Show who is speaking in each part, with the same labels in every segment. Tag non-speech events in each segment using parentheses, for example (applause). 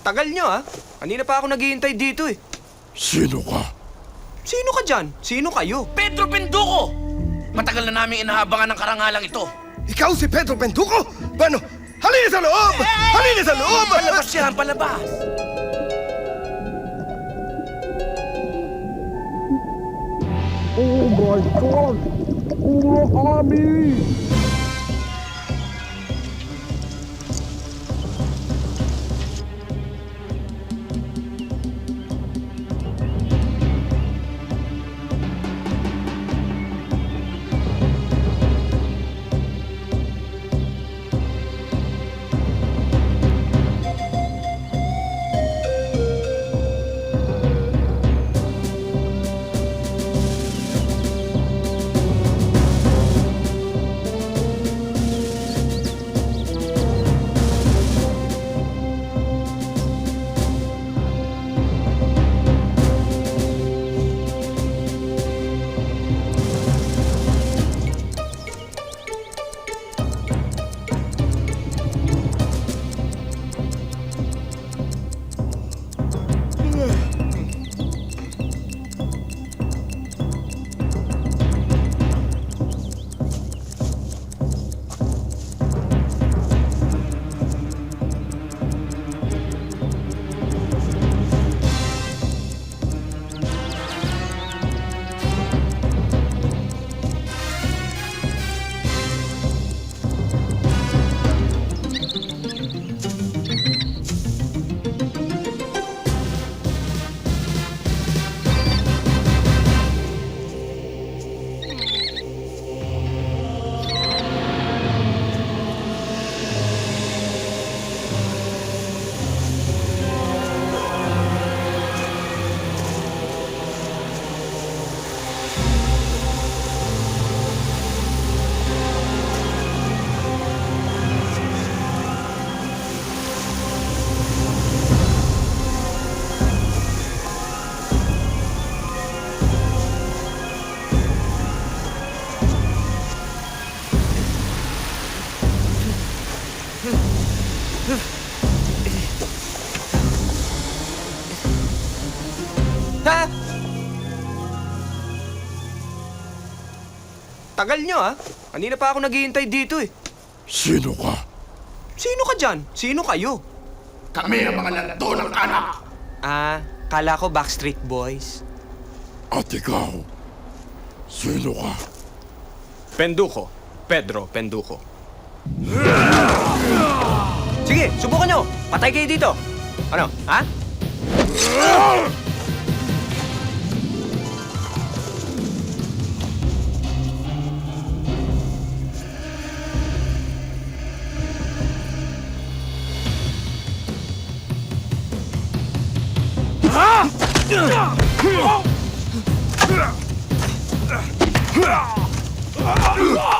Speaker 1: Tagal nyo ah. Kanina pa ako naghihintay dito eh.
Speaker 2: Sino ka?
Speaker 1: Sino ka dyan? Sino kayo?
Speaker 3: Pedro Penduko! Matagal na namin inahabangan ng karangalang ito.
Speaker 4: Ikaw si Pedro Pentuco? Paano? Halina sa loob! Halina sa loob!
Speaker 3: Palabas yan, palabas!
Speaker 1: Ha? Tagal nyo ah. Kanina pa ako naghihintay dito eh.
Speaker 2: Sino ka?
Speaker 1: Sino ka dyan? Sino kayo?
Speaker 3: Kami ang mga lando ng anak!
Speaker 1: Ah, kala ko Backstreet Boys.
Speaker 2: At ikaw? Sino ka?
Speaker 1: Penduko. Pedro Penduko. Sige, subukan nyo. Patay kayo dito. Ano, ha? う
Speaker 2: わ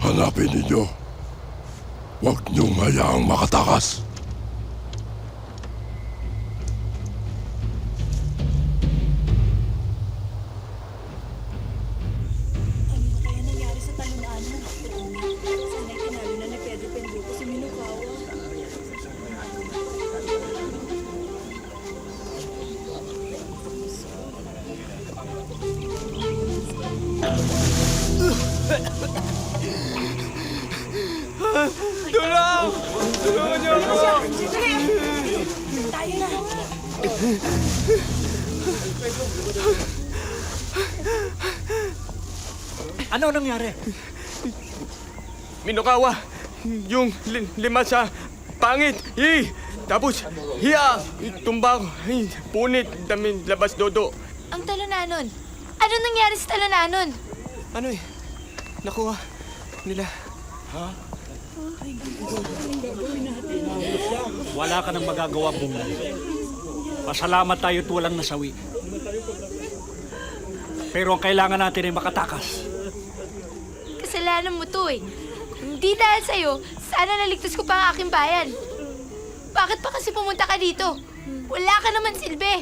Speaker 2: Hanapin ninyo. Huwag niyong hayaang makatakas.
Speaker 5: Tayo na.
Speaker 6: Ano nangyari?
Speaker 7: Minokawa, yung li- lima sa pangit, hi, tapos hiya, tumba, hi, punit, damin, labas dodo.
Speaker 8: Ang talunanon. Ano nangyari sa talunanon?
Speaker 7: Ano eh, nakuha nila.
Speaker 6: Wala ka nang magagawa, Bunga. Pasalamat tayo at walang nasawi. Pero ang kailangan natin ay makatakas.
Speaker 8: Kasalanan mo to eh. Hindi dahil sa'yo, sana naligtas ko pa ang aking bayan. Bakit pa kasi pumunta ka dito? Wala ka naman silbi.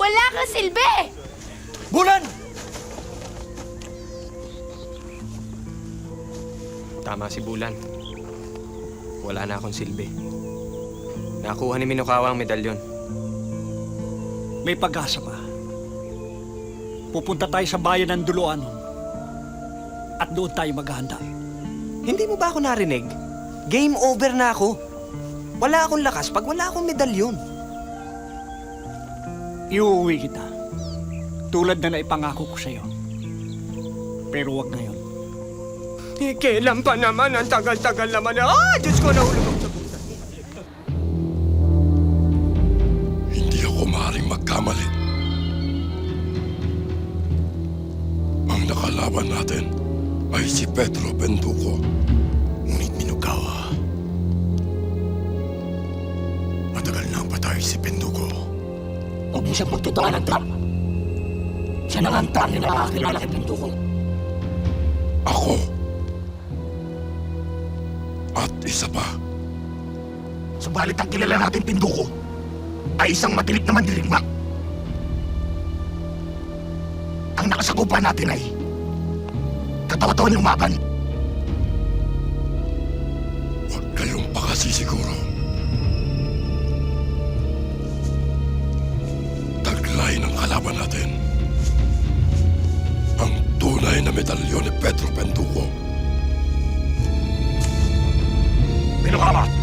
Speaker 8: Wala kang silbi!
Speaker 6: Bulan!
Speaker 7: Tama si Bulan. Wala na akong silbi. Nakuha ni Minokawa ang medalyon.
Speaker 6: May pag-asa pa. Pupunta tayo sa bayan ng Duluan. At doon tayo maghahanda.
Speaker 1: Hindi mo ba ako narinig? Game over na ako. Wala akong lakas pag wala akong medalyon.
Speaker 6: Iuwi kita. Tulad na naipangako ko sa'yo. Pero wag ngayon.
Speaker 7: Eh, kailan pa naman? Ang tagal-tagal naman. Ah, Diyos ko, nahulog ako sa pusa.
Speaker 2: Hindi ako maaaring magkamali. Ang nakalaban natin ay si Pedro Benduco.
Speaker 9: Ngunit Minukawa, matagal na ang patay si Penduko. Huwag mo siyang pagtutuan ng trap. Siya na nga ang tanging nakakakilala kay Penduko.
Speaker 2: Ako. At isa pa,
Speaker 9: Subalit ang kilala natin Penduko ay isang matilik na mandirigma. Ang nakasakupan natin ay katawa-tawa niyong maban.
Speaker 2: huwag kayong pakasisiguro. Taglay ng kalaban natin. Tunay na medalyon ni Pedro Benduco.
Speaker 9: Minukawa!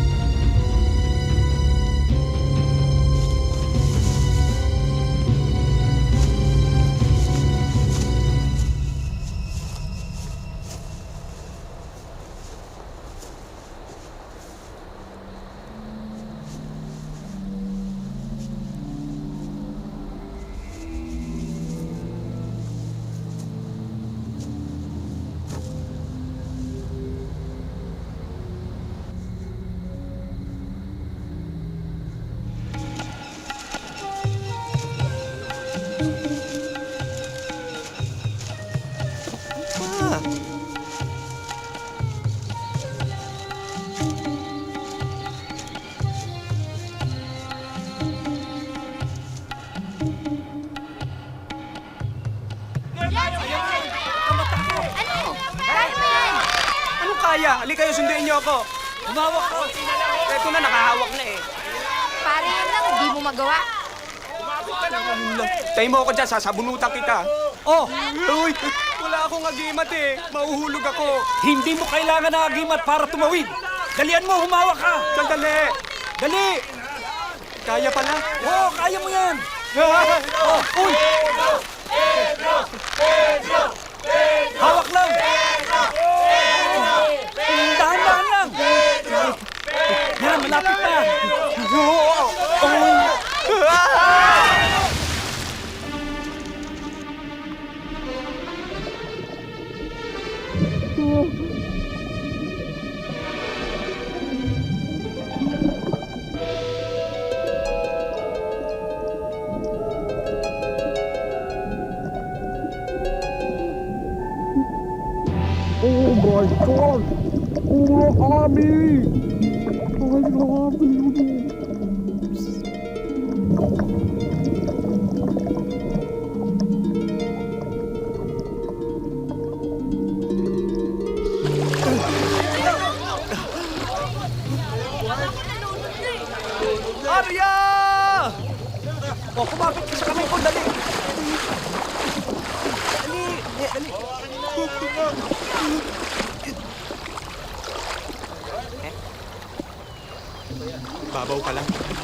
Speaker 1: Halika kayo, sunduin niyo ako.
Speaker 6: Humawak ka!
Speaker 1: Eto na, nakahawak na eh.
Speaker 8: Pare yan lang, hindi mo magawa.
Speaker 1: Tayo mo ako dyan, sasabunutan kita.
Speaker 6: Oh!
Speaker 1: Uy, wala akong agimat eh. Mauhulog ako.
Speaker 6: Hindi mo kailangan ng agimat para tumawid! Dalian mo, humawak ka!
Speaker 1: Sandali.
Speaker 6: Dali!
Speaker 1: Kaya pala.
Speaker 6: Oo, kaya mo yan!
Speaker 1: Oh,
Speaker 6: Uy! Hawak lang! Malapit na!
Speaker 1: Oh my god! Oh, army! mais rápido. Babaw ka lang.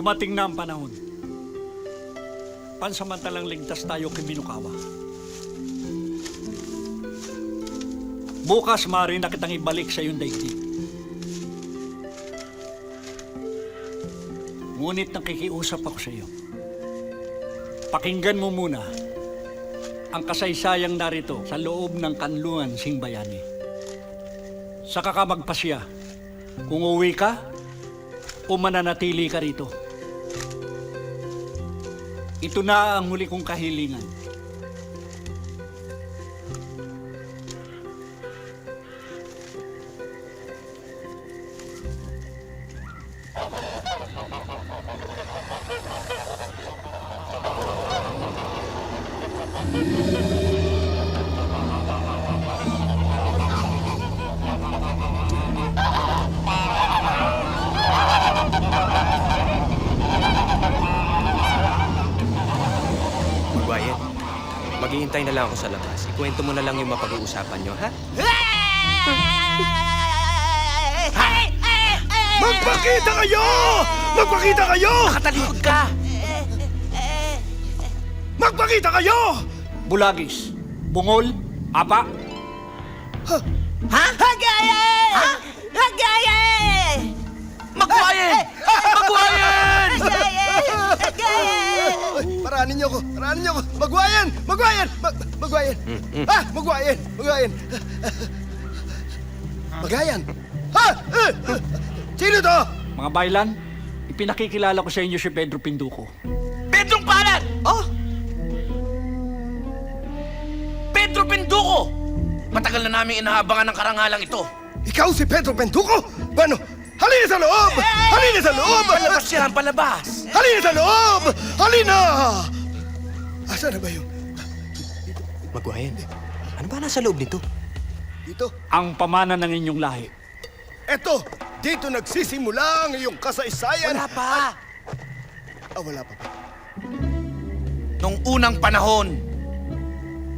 Speaker 6: Dumating na ang panahon. Pansamantalang ligtas tayo kay Minukawa. Bukas maaari na kitang ibalik sa iyong daigdig. Ngunit nakikiusap ako sa iyo. Pakinggan mo muna ang kasaysayang narito sa loob ng kanlungan singbayani. Saka ka magpasya kung uwi ka o mananatili ka rito. Ito na ang huli kong kahilingan.
Speaker 1: Maghihintay na lang ako sa labas. Ikwento mo na lang yung mapag-uusapan nyo, ha?
Speaker 4: Magpakita kayo! Magpakita kayo!
Speaker 3: Nakatalikod ka!
Speaker 4: Magpakita kayo!
Speaker 6: Bulagis, bungol, apa,
Speaker 3: Magwayen! Magwayen!
Speaker 4: Ay, niyo ako! Paranin niyo ako! Magwayan! Magwayan! Mag magwayan! Ha? Magwayan! Magwayan! Magayan! Ha? Eh, Sino to?
Speaker 6: mga baylan, ipinakikilala ko sa inyo si Pedro Pinduco.
Speaker 3: Pedrong Palad!
Speaker 1: Oh!
Speaker 3: Pedro Penduko! Matagal na namin inahabangan ng karangalang ito.
Speaker 4: Ikaw si Pedro Pentuco? Bueno, halina sa loob! Halina sa loob!
Speaker 3: Palabas yan, palabas!
Speaker 4: Halina sa loob! Halina! Asa na ba yung...
Speaker 1: Maguayan, ano ba nasa loob nito?
Speaker 4: Dito?
Speaker 6: Ang pamana ng inyong lahi.
Speaker 4: Eto! Dito nagsisimula ang iyong kasaysayan!
Speaker 3: Wala pa!
Speaker 4: Ah, wala pa?
Speaker 3: Nung unang panahon,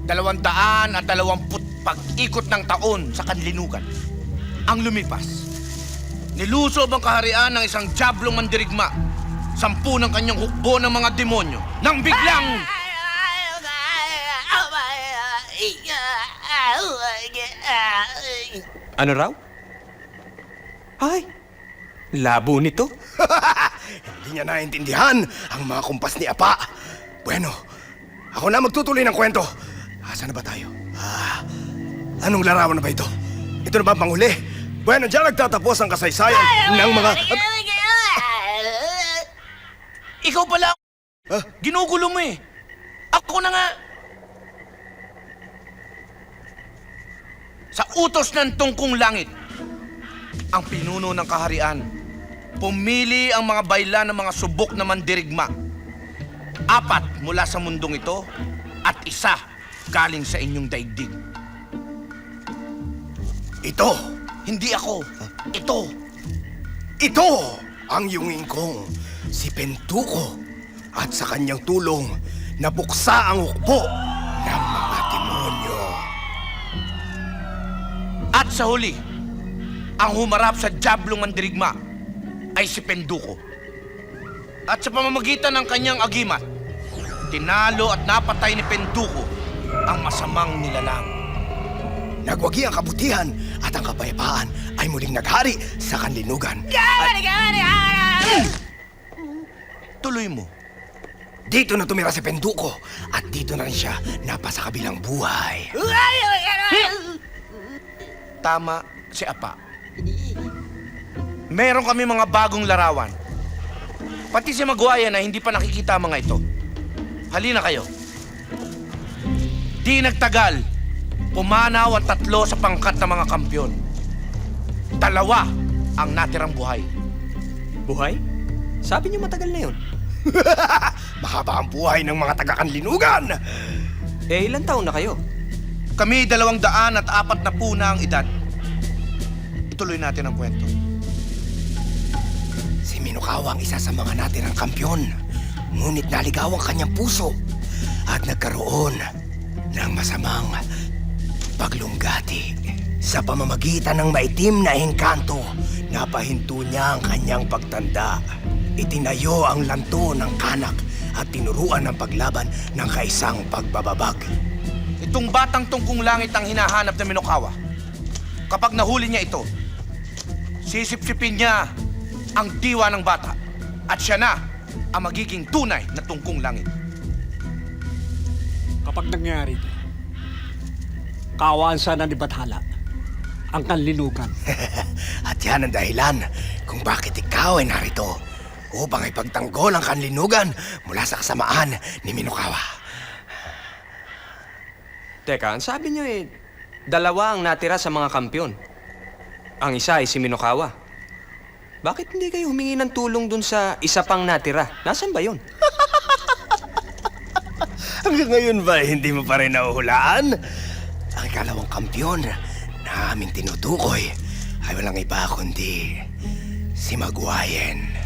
Speaker 3: dalawang daan at dalawamput pag-ikot ng taon sa kanlinugan, ang lumipas. Nilusob ang kaharian ng isang jablong mandirigma, sampu ng kanyang hukbo ng mga demonyo, nang biglang...
Speaker 1: Ano raw? Ay, labo nito. (laughs)
Speaker 4: Hindi niya naintindihan ang mga kumpas ni Apa. Bueno, ako na magtutuloy ng kwento. Asa na ba tayo? Ah, anong larawan na ba ito? Ito na ba ang panghuli? Bueno, diyan nagtatapos ang kasaysayan ng mga...
Speaker 3: Ikaw pala,
Speaker 4: Ah?
Speaker 3: ginugulo mo eh. Ako na nga. Sa utos ng tungkong langit, ang pinuno ng kaharian, pumili ang mga baylan ng mga subok na mandirigma. Apat mula sa mundong ito at isa galing sa inyong daigdig.
Speaker 4: Ito,
Speaker 3: Hindi ako. Ito.
Speaker 4: ito ang yungin kong si Pentuko at sa kanyang tulong nabuksa ang hukbo
Speaker 3: At sa huli, ang humarap sa Diablong Mandirigma ay si Penduko. At sa pamamagitan ng kanyang agimat, tinalo at napatay ni Penduko ang masamang nilalang.
Speaker 4: nagwagi ang kabutihan at ang kapayapaan ay muling naghari sa kanlinugan.
Speaker 3: Tuloy mo.
Speaker 4: Dito na tumira si Penduko at dito na rin siya napasa kabilang buhay.
Speaker 3: Tama si Apa. Meron kami mga bagong larawan. Pati si Maguaya na hindi pa nakikita mga ito. Halina kayo. Di nagtagal, pumanaw ang tatlo sa pangkat ng mga kampyon. Dalawa ang natirang buhay.
Speaker 1: Buhay? Sabi niyo matagal na yun. (laughs)
Speaker 4: Mahaba ang buhay ng mga taga-kanlinugan.
Speaker 1: Eh, ilan taon na kayo?
Speaker 3: Kami dalawang daan at apat na po na ang edad. Ituloy natin ang kwento.
Speaker 4: Si Minokawa ang isa sa mga natirang kampyon. Ngunit naligaw ang kanyang puso at nagkaroon ng masamang paglunggati. Sa pamamagitan ng maitim na engkanto, napahinto niya ang kanyang pagtanda. Itinayo ang lanto ng kanak at tinuruan ng paglaban ng kaisang pagbababag.
Speaker 3: Itong batang tungkong langit ang hinahanap ng Minokawa. Kapag nahuli niya ito, sisipsipin niya ang diwa ng bata at siya na ang magiging tunay na tungkong langit.
Speaker 6: Kapag nangyari ito, kawaan sana ni Bathala ang kanlinugan. (laughs)
Speaker 4: At yan ang dahilan kung bakit ikaw ay narito upang ipagtanggol ang kanlinugan mula sa kasamaan ni Minokawa.
Speaker 1: Teka, ang sabi niyo eh, dalawa ang natira sa mga kampyon. Ang isa ay si Minokawa. Bakit hindi kayo humingi ng tulong dun sa isa pang natira? Nasaan ba yun? (laughs)
Speaker 4: Hanggang ngayon ba hindi mo pa rin nahuhulaan? Ang ikalawang kampyon na aming tinutukoy ay walang iba kundi si Maguayen.